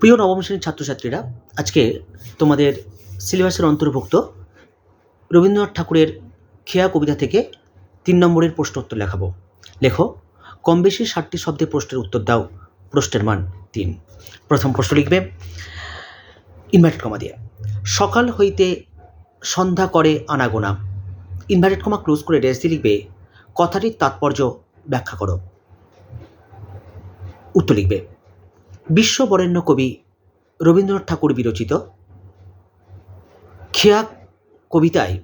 প্রিয় নবম শ্রেণির ছাত্রছাত্রীরা, আজকে তোমাদের সিলেবাসের অন্তর্ভুক্ত রবীন্দ্রনাথ ঠাকুরের খেয়া কবিতা থেকে তিন নম্বরের প্রশ্ন উত্তর লেখাবো। লেখো, কম বেশি ষাটটি শব্দে প্রশ্নের উত্তর দাও, প্রশ্নের মান তিন। প্রথম প্রশ্ন লিখবে, ইনভার্টেড কমা দিয়ে। সকাল হইতে সন্ধ্যা করে আনাগোনা। ইনভার্টেড কমা ক্লোজ করে ড্যাশ দিয়ে লিখবে, কথাটির তাৎপর্য ব্যাখ্যা করো। উত্তর লিখবে বিশ্ববরেণ্য কবি রবীন্দ্রনাথ ঠাকুর বিরচিত। খেয়া কবিতায়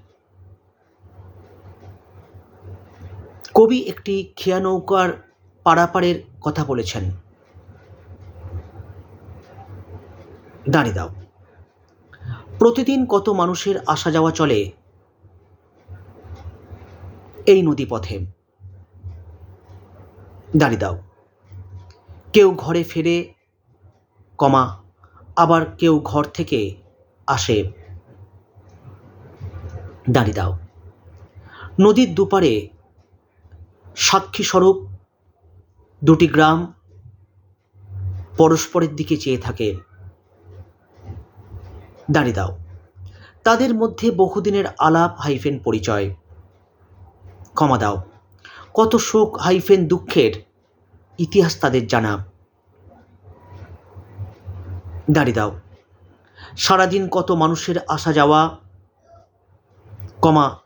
কবি একটি খেয়া নৌকার পারাপারের কথা বলেছেন। দাঁড়িয়ে দাও। প্রতিদিন কত মানুষের আসা যাওয়া চলে এই নদী পথে দাঁড়িয়ে দাও। কেউ ঘরে ফেরে কমা, আবার কেউ ঘর থেকে আসে। দাঁড়িয়ে দাও। নদীর দুপারে সাক্ষী স্বরূপ দুটি গ্রাম পরস্পরের দিকে চেয়ে থাকে। দাঁড়িয়ে দাও। তাদের মধ্যে বহুদিনের আলাপ হাইফেন পরিচয়। কমা দাও। কত শোক হাইফেন দুঃখের ইতিহাস তাদের জানা। দাঁড়িয়ে দাও। সারাদিন কত মানুষের আসা যাওয়া, কমা,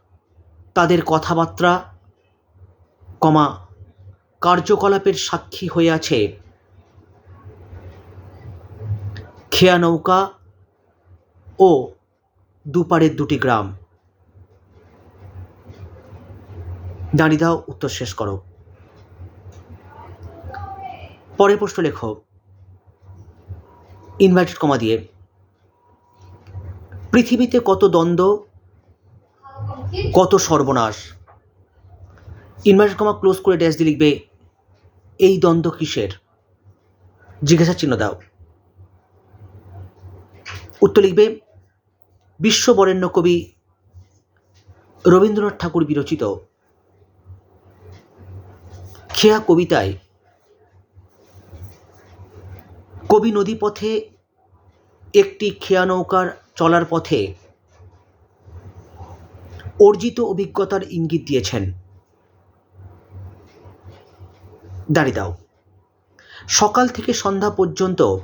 তাদের কথাবার্তা, কমা, কার্যকলাপের সাক্ষী হয়ে আছে। খেয়া নৌকা ও দুপারের দুটি গ্রাম। দাঁড়িয়ে দাও, উত্তর শেষ করো। পরের প্রশ্ন লেখো। ইনভার্টেড কমা দিয়ে। পৃথিবীতে কত দ্বন্দ্ব, কত সর্বনাশ। ইনভার্টেড কমা ক্লোজ করে ড্যাশ দিয়ে লিখবে, এই দ্বন্দ্ব কিসের? জিজ্ঞাসা চিহ্ন দাও। উত্তর লিখবে, বিশ্ববরেণ্য কবি রবীন্দ্রনাথ ঠাকুর বিরচিত। খেয়া কবিতায় কবি নদীপথে একটি খেয়া নৌকার চলার পথে অর্জিত অভিজ্ঞতার ইঙ্গিত দিয়েছেন। দাঁড়িয়ে দাও। সকাল থেকে সন্ধ্যা পর্যন্ত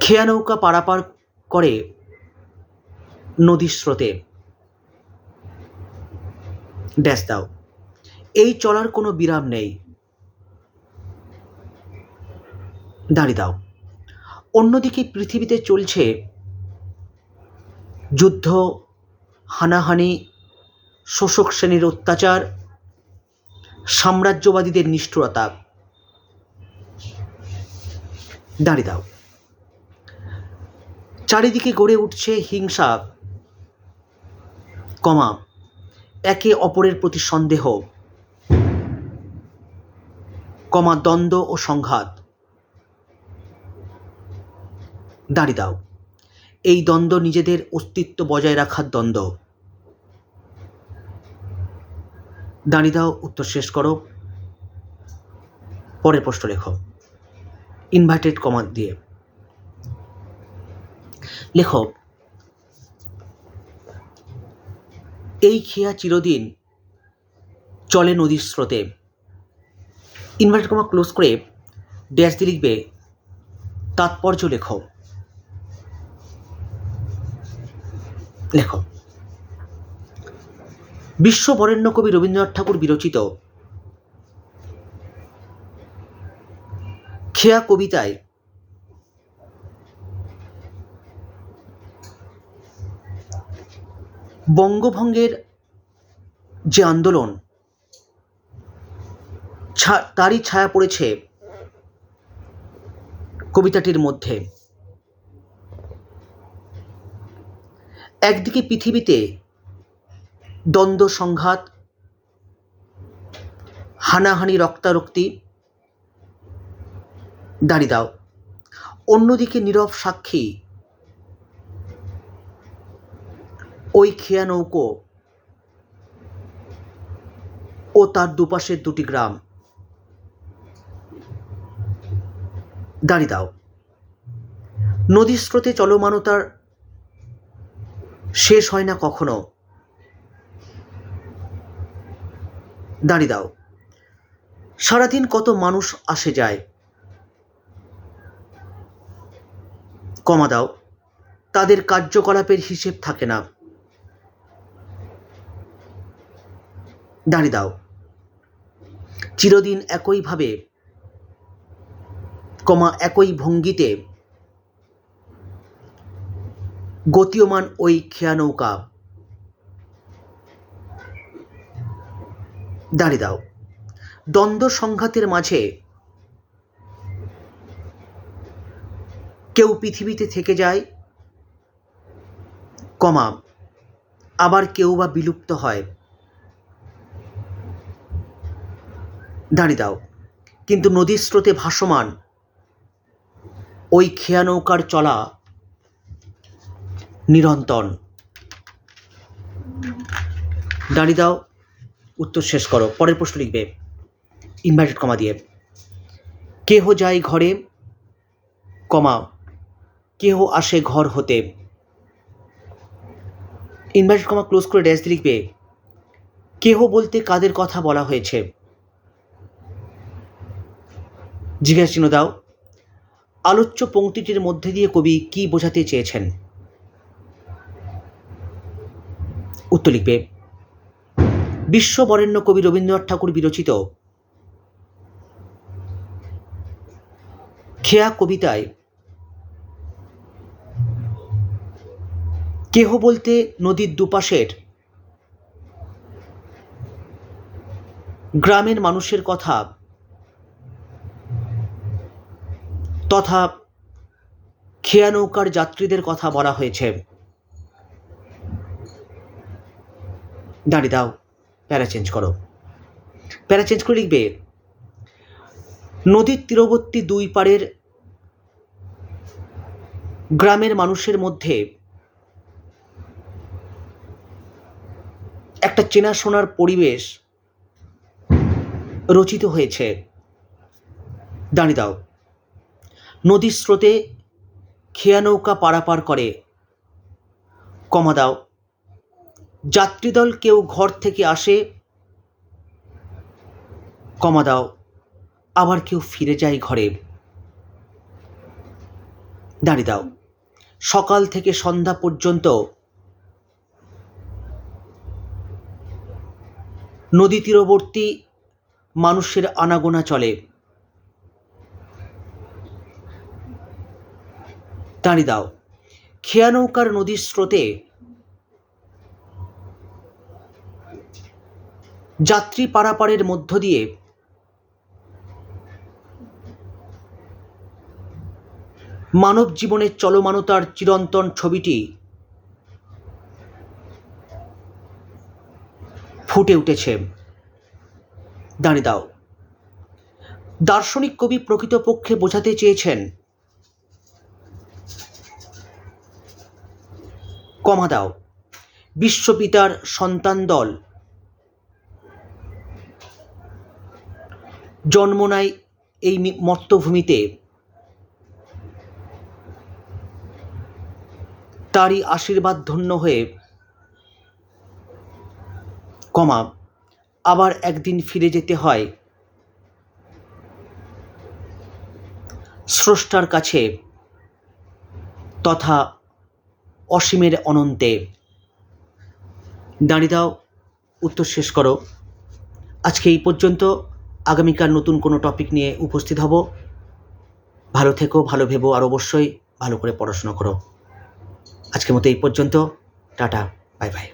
খেয়া নৌকা পারাপার করে নদীর স্রোতে। ড্যাশ দাও। এই চলার কোনো বিরাম নেই। দাঁড়িয়ে দাও। অন্যদিকে পৃথিবীতে চলছে যুদ্ধ, হানাহানি, শোষক শ্রেণির অত্যাচার, সাম্রাজ্যবাদীদের নিষ্ঠুরতা। দাঁড়িয়ে দাও। চারিদিকে গড়ে উঠছে হিংসা, কমা, একে অপরের প্রতি সন্দেহ, কমা দ্বন্দ্ব ও সংঘাত। দাঁড়িয়ে দাও। এই দ্বন্দ্ব নিজেদের অস্তিত্ব বজায় রাখার দ্বন্দ্ব। দাঁড়িয়ে দাও, উত্তর শেষ করো। পরের প্রশ্ন লেখো। ইনভার্টেড কমা দিয়ে। লেখো, এই খেয়া চিরদিন চলে নদীর স্রোতে। ইনভার্টেড কমা ক্লোজ করে ড্যাশ দিয়ে লিখবে, তাৎপর্য লেখো। লেখো। বিশ্ববরেণ্য কবি রবীন্দ্রনাথ ঠাকুর বিরচিত খেয়া কবিতায় বঙ্গভঙ্গের যে আন্দোলন তারই ছায়া পড়েছে কবিতাটির মধ্যে। একদিকে পৃথিবীতে দ্বন্দ্ব, সংঘাত, হানাহানি, রক্তারক্তি, দাঁড়িয়ে দাও। অন্যদিকে নীরব সাক্ষী, ওই খেয়া নৌকো ও তার দুপাশের দুটি গ্রাম। দাঁড়িয়ে দাও। নদীর স্রোতে চলমানতার শেষ হয় না কখনো। দাঁড়িয়ে দাও। সারাদিন কত মানুষ আসে যায়। কমা দাও। তাদের কার্যকলাপের হিসেব থাকে না। দাঁড়িয়ে দাও। চিরদিন একইভাবে, কমা একই ভঙ্গিতে গতীয়মান ওই খেয়া নৌকা। দাঁড়িয়ে দাও। দ্বন্দ্ব সংঘাতের মাঝে কেউ পৃথিবীতে থেকে যায়, কমা, আবার কেউ বা বিলুপ্ত হয়। দাঁড়িয়ে দাও। কিন্তু নদীর স্রোতে ভাসমান ওই খেয়া নৌকার চলা নিরন্তন দাঁড়িয়ে দাও, উত্তর শেষ করো, পরের প্রশ্ন লিখবে। ইনভার্টেড কমা দিয়ে। কেহ যায় ঘরে কমা কেহ আসে ঘর হতে। ইনভার্টেড কমা ক্লোজ করে ড্যাশ লিখবে, কেহ বলতে কাদের কথা বলা হয়েছে। জিজ্ঞাসা চিহ্ন দাও, আলোচ্য পংক্তিটির মধ্যে দিয়ে কবি কি বোঝাতে চেয়েছেন? উত্তর লিখবে। বিশ্ববরেণ্য কবি রবীন্দ্রনাথ ঠাকুর বিরচিত খেয়া কবিতায় কেহ বলতে নদীর দুপাশের গ্রামের মানুষের কথা তথা খেয়া নৌকার যাত্রীদের কথা বলা হয়েছে। দাঁড়িয়ে দাও, প্যারা চেঞ্জ করো। প্যারা চেঞ্জ করে লিখবে, নদীর তীরবর্তী দুই পাড়ের গ্রামের মানুষের মধ্যে একটা চেনাশোনার পরিবেশ রচিত হয়েছে। দাঁড়িয়ে দাও। নদীর স্রোতে খেয়া নৌকা পারাপার করে, কমা দাও। যাত্রীদল কেউ ঘর থেকে আসে, কমা দাও, আবার কেউ ফিরে যায় ঘরে। দাঁড়িয়ে দাও, সকাল থেকে সন্ধ্যা পর্যন্ত নদী তীরবর্তী মানুষের আনাগোনা চলে। দাঁড়িয়ে দাও, খেয়া নৌকার নদীর স্রোতে যাত্রী পারাপারের মধ্য দিয়ে মানব জীবনের চলমানতার চিরন্তন ছবিটি ফুটে উঠেছে। দাঁড়িয়ে দাও। দার্শনিক কবি প্রকৃতপক্ষে বোঝাতে চেয়েছেন, কমা দাও। বিশ্বপিতার সন্তান দল জন্ম নেয় এই মর্তভূমিতে তারই আশীর্বাদ ধন্য হয়ে কমা, আবার একদিন ফিরে যেতে হয় স্রষ্টার কাছে তথা অসীমের অনন্তে। দাঁড়িয়ে দাও, উত্তর শেষ করো। আজকে এই পর্যন্ত আগামীকাল নতুন কোনো টপিক নিয়ে উপস্থিত হব। ভালো থেকো, ভালো ভেবো, আর অবশ্যই ভালো করে পড়াশোনা করো। আজকের মতো এই পর্যন্ত। Tata bye bye